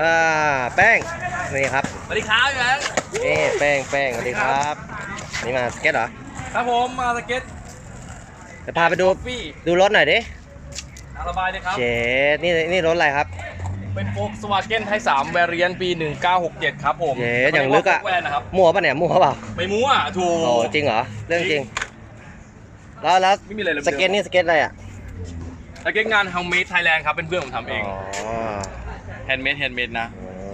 อ่าแป้งนี่ครับสวัสดีครับพี่แบงค์นี่แป้งแป้งสวัสดีครับ นี่มาสเก็ตเหรอครับผมมาสเก็ตจะพาไปดูฟี่ดูรถหน่อยดิสบายเลยครับเจดนี่นี่รถอะไรครับ เป็นโฟกสวาเกนไทย3แวรเรียนปี 1967 ครับผมเย้อย่างลึกอะแวนนะครับมั่วปะเนี่ยมั่วเปล่าไม่มั่วถูกโอ้จริงเหรอเรื่องจริงแล้วแล้วไม่มีอะไรเลยสเก็ตนี่สเก็ตอะไรอะสเก็ตงาน Handmade Thailand ครับเป็นเพื่อนผมทำเอง อ๋อ Handmade Handmade นะ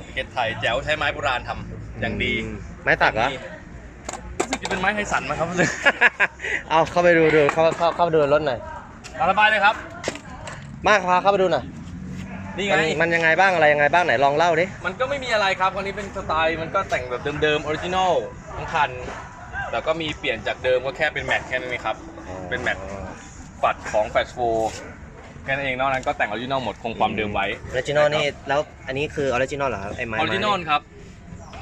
สเก็ตไทยแจ๋วใช้ไม้โบราณทำอย่างดีไม้ตักเหรอ รู้สึกจะเป็นไม้ไทสันมั้งครับเอาเข้าไปดูดูเข้าเข้าเข้าไปดูรถหน่อยตามสบายเลยครับ มาพาเข้าไปดูหน่อยนี่ไง มันมันยังไงบ้างอะไรยังไงบ้างไหนลองเล่าดิ มันก็ไม่มีอะไรครับคันนี้เป็นสไตล์มันก็แต่งแบบเดิมๆออริจินอลทั้งคัน แล้วก็มีเปลี่ยนจากเดิมก็แค่เป็นแม็กแค่นั้นเองครับ เป็นแม็กฝัดของแฟชโฟแค่นั้นเองนอกนั้นก็แต่งออริจินอลหมดคงความเดิมไว้ ออริจินอลนี่แล้วอันนี้คือออริจินอลเหรอครับไอ้อไม้อริจินอลครับ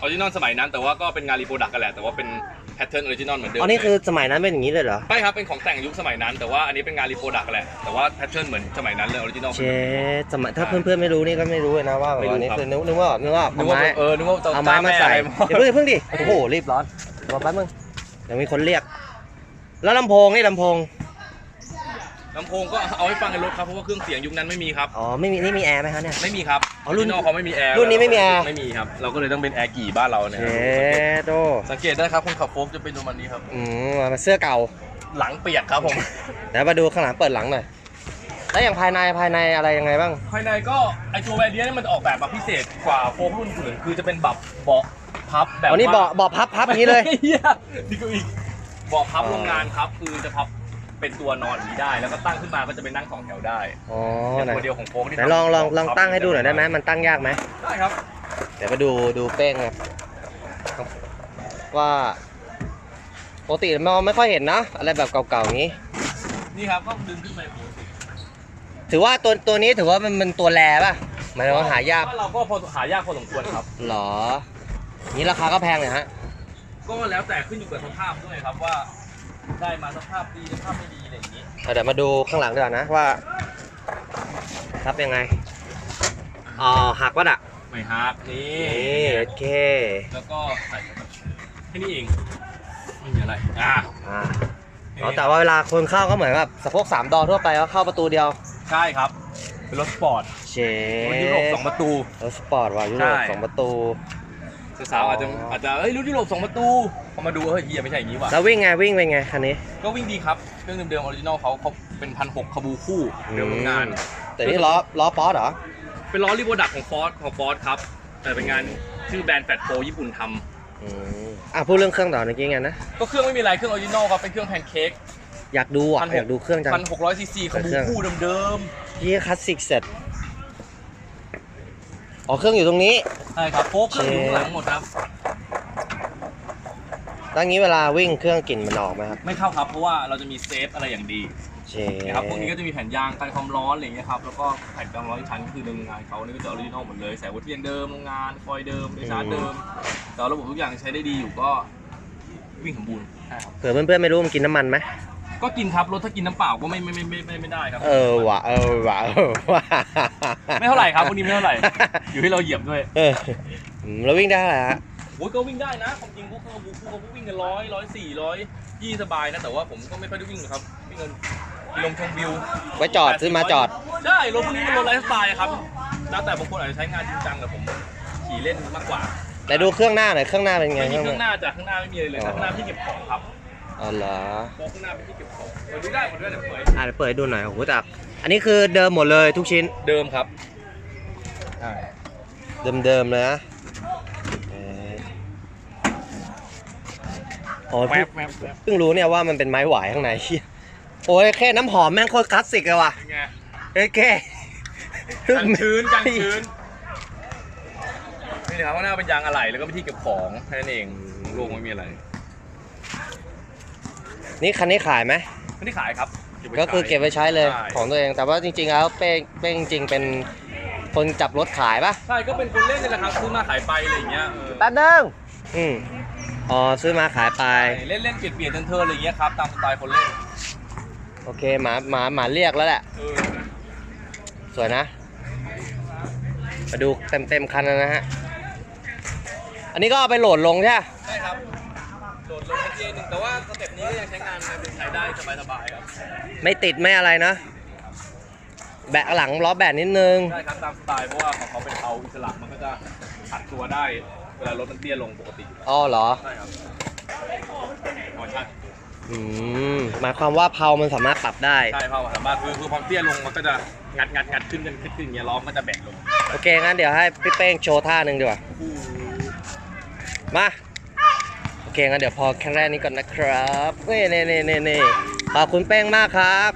ออริจินอลสมัยนั้นแต่ว่าก็เป็นงานรีโปรดักต์กันแหละแต่ว่าเป็นแพทเทิร์นออริจินอลเหมือนเดิมอ๋อนี่คือสมัยนั้นเป็นอย่างนี้เลยเหรอไม่ครับเป็นของแต่งยุคสมัยนั้น แต่ว่าอันนี้เป็นงานรีโปรดักต์กันแหละแต่ว่าแพทเทิร์นเหมือนสมัยนั้นเลยออริจินอล เชดสมัยถ้าเพื่อนๆไม่รู้นี่ก็ไม่รู้เลยนะว่าแบบไม่รู้ว่านี่ครับ คือนึกนึกว่านึกว่านึเอากว่าไม้เออนึกว่าจะเอาไม้มาใส่จ้แอะไรเดี๋ยวเพิ่งอย่าเพิ่งดิโอ้โหรีบร้อนรอแป๊บนึงเดี๋ยวมีคนเรียก แล้วลำโพงนี่ลำโพง ลำโพงก็เอาให้ฟังในรถครับเพราะว่าเครื่องเสียงยุคนั้นไม่มีครับอ๋อไม่มีนี่มีแอร์ไหมครับเนี่ย ไม่มีครับอ๋อรุ่นออริจินอลเขาไม่มีแอร์รุ่นนี้ไม่มีแอร์ ไม่มีครับเราก็เลยต้องเป็นแอร์กี่บ้านเราเนี่ยเชดโดสังเกตได้ครับคนขับโฟล์กจะเป็นตัวมันนี้ครับอืมมาเสื้อเก่าหลังเปียกครับผมเดี๋ยวมาดูข้างหลังเปิดหลังหน่อยแล้วอย่างภายในภายในอะไรยังไงบ้าง ภายในก็ไอตัวแวร์เดียนี่มันออกแบบมาพิเศษกว่าโฟล์กรุ่นอื่นคือจะเป็นแบบเบาะพับแบบอ๋อนี่ว่เบาะเบาะพับพับอย่างนี้เลยเฮียนี่ก็อีกเบาะพับอ๋อโรงงานครับคือจะพับ เป็นตัวนอนอย่างนี้ได้ แล้วก็ตั้งขึ้นมาก็จะเป็นนั่งสองแถวได้อ๋อเป็นไหนตัวเดียวของโฟล์กที่ไหนทำลองลองลองพับตั้งให้ดูหน่อยได้ไหมมันตั้งยากไหมได้ครับ เดี๋ยวมาดูดูเป้งนะว่าปกติมองไม่ค่อยเห็นนะอะไรแบบเก่าๆอย่างนี้ นี่ครับก็ดึงขึ้นไปโอ้โหถือว่าตัวตัวนี้ถือว่ามันมันตัวแรป่ะหมายถึงว่าหายากเราก็พอหายากพอสมควรครับ หรอ นี่ราคาก็แพงเลยฮะ ก็แล้วแต่ขึ้นอยู่กับสภาพด้วยครับว่า ได้มาสภาพดีสภาพไม่ดีอะไรอย่างนี้เอาเดี๋ยวมาดูข้างหลังดีกว่านะว่าทับยังไงอ๋อหักวะน่ะไม่ฮักนี่นี่โอเคแล้วก็ใส่แค่นี้เองไม่มีอะไรอ่าอ่าอ๋อแต่ว่าเวลาคนเข้าก็เหมือนแบบสะโพกสามดอทั่วไปก็เข้าประตูเดียวใช่ครับ เป็นรถสปอร์ตเชรถยุโรปสองประตูรถสปอร์ตว่ะยุโรปใช่ สองประตู สาวๆอาจจะอ๋อออาจจะเอ้ยรถยุโรปสองประตูพอมาดูเฮ้ยเฮียไม่ใช่อย่างนี้ว่ะแล้ววิ่งไงวิ่งเป็นไงคันนี้ ก็วิ่งดีครับเครื่องเดิมๆออริจินอลเขาเขาเป็นพันหกคาบูคู่เดิมโรงงาน แต่นี่ล้อล้อป๊อตเหรอเป็นล้อรีโบดักของฟอร์ดของฟอร์ดครับ แต่เป็นงานชื่อแบรนด์แฟตโฟญี่ปุ่นทอืมอะพูดเรื่องเครื่องต่อเมื่อกี้ไงนะำก็เครื่องไม่มีอะไรเครื่องออริจินอลครับเป็นเครื่องแพนเค้กอยากดูอะ1,600อยากดูเครื่องจังพันหกร้อยซีซีคาบูเครื่องคู่เดิมยี่คลาสสิกเสร็จ อ๋อเครื่องอยู่ตรงนี้ๆใช่ครับโฟกเครื่องอยู่ข้างหลังหมดครับ ตั้งนี้เวลาวิ่งเครื่องกลิ่นมันออกไหมครับไม่เข้าครับ เพราะว่าเราจะมีเซฟอะไรอย่างดีเชนะครับพวกนี้ก็จะมีแผ่นยางกันความร้อนอะไรอย่างเงี้ยครับแล้วก็แผ่นกันความร้อนอีกชั้นคือเดิมโรงงานเขานี่ก็จะออริจินอลหมดเลยใส่วัตถุดิบเดิมโรงงานคอยเดิมไฟชาร์จเดิม แต่ระบบทุกอย่างใช้ได้ดีอยู่ก็วิ่งสมบูรณ์ใช่ครับ เผื่อเพื่อนๆไม่รู้มันกินน้ำมันไหม ก็กินครับรถถ้ากินน้ำเปล่าก็ไม่ไม่ไม่ไม่ไม่ไม่ได้ครับเออว่ะเออว่ะเออว่ะไม่เท่าไหร่ครับพวกนี้ไม่เท่าไหร่ อยู่ที่เราเหยียบด้วยเอออืมแล้ววิ่งได้เหรอฮะโอ้ยก็วิ่งได้นะความจริงพวกเขาพวกเขาวิ่งกันร้อยร้อยสี่ร้อยยี่สบายนะแต่ว่าผมก็ไม่ค่อยได้วิ่งหรอกครับวิ่งกันลงชมวิว ไว้จอดซื้อมาจอด ใช่รถพวกนี้มันรถไลฟ์สไตล์ครับ แล้วแต่บางคนอาจจะใช้งานจริงจังแต่ผมขี่เล่นมากกว่าแต่ดูเครื่องหน้าหน่อยเครื่องหน้าเป็นไงไม่มีเคเครื่รื่อองงหหน้าน้าจากข้างหน้าไม่มีอะไรเลยอ๋อนะข้างหน้าพี่เก็บของครับ อ๋อเหรอโค้งข้างหน้าเป็นที่เก็บของเปิดดูได้หมดด้วยแต่เปิดอะเดี๋ยวเปิดให้ดูหน่อยโอ้โหแต่อันนี้คือเดิมหมดเลยทุกชิ้น เดิมครับใช่เดิมๆเลยนะเอออ๋อแวเพิ่งบแวบแวบเพิ่งรู้เนี่ยว่ามันเป็นไม้หวายข้างในเหี้ยโอ้ยแค่น้ำหอมแม่งโคตรคลาสสิกเลยว่ะเป็นไงเฮ้ยแค่กันชื้นกันชื้นนี่นะครับข้างหน้าเป็นยางอะไหล่แล้วก็เป็นที่เก็บของแค่นั้นเองโล่งไม่มีอะไร นี่คันนี้ขายไหมไม่ได้ขายครับไว้ก็คือเก็บไว้ใช้เลยใช่ ของตัวเอง แต่ว่าจริงๆแล้วเป้งเป้งจริงๆเป็นคนจับรถขายปะใช่ก็เป็นคนเล่นนี่แหละครับซื้อมาขายไปอะไรอย่างเงี้ยเออแป๊บนึงอืมอ๋อซื้อมาขายไป ใช่เล่นเล่นเปลี่ยนเปลี่ยนเทิร์นๆอะไรอย่างเงี้ยครับตามสไตล์คนเล่นโอเคหมาหมาหมาเรียกแล้วแหละ เออสวยนะ มาดูเต็มเต็มๆคันแล้วนะฮะ อันนี้ก็เอาไปโหลดลงใช่ไหมใช่ครับ โหลดลงทีนึงแต่ว่าสเต็ปนี้ก็ยังใช้งานในเมืองไทยได้สบายๆครับไม่ติดไม่อะไรนะ แบะหลังล้อแบะนิดนึงใช่ครับตามสไตล์เพราะว่าของเขาเป็นเทาอิสระมันก็จะขัดตัวได้เวลารถมันเตี้ยลงปกติอ๋อเหรอ ใช่ครับธรรมชาติอืมหมายความว่าเพามันสามารถปรับได้ ใช่เพราะว่าสามารถคือคือความเตี้ยลงมันก็จะงัดงัดงัดขึ้นกันขึ้นขึ้นอย่างเงี้ยล้อมก็จะแบกลงโอเคงั้นเดี๋ยวให้พี่เป้งโชว์ท่าหนึ่งดีกว่ามา โอเคงั้นเดี๋ยวพอแค่แรกนี้ก่อนนะครับเว้ยเน่เน่เน่เน่ขอบคุณแป้งมากครับ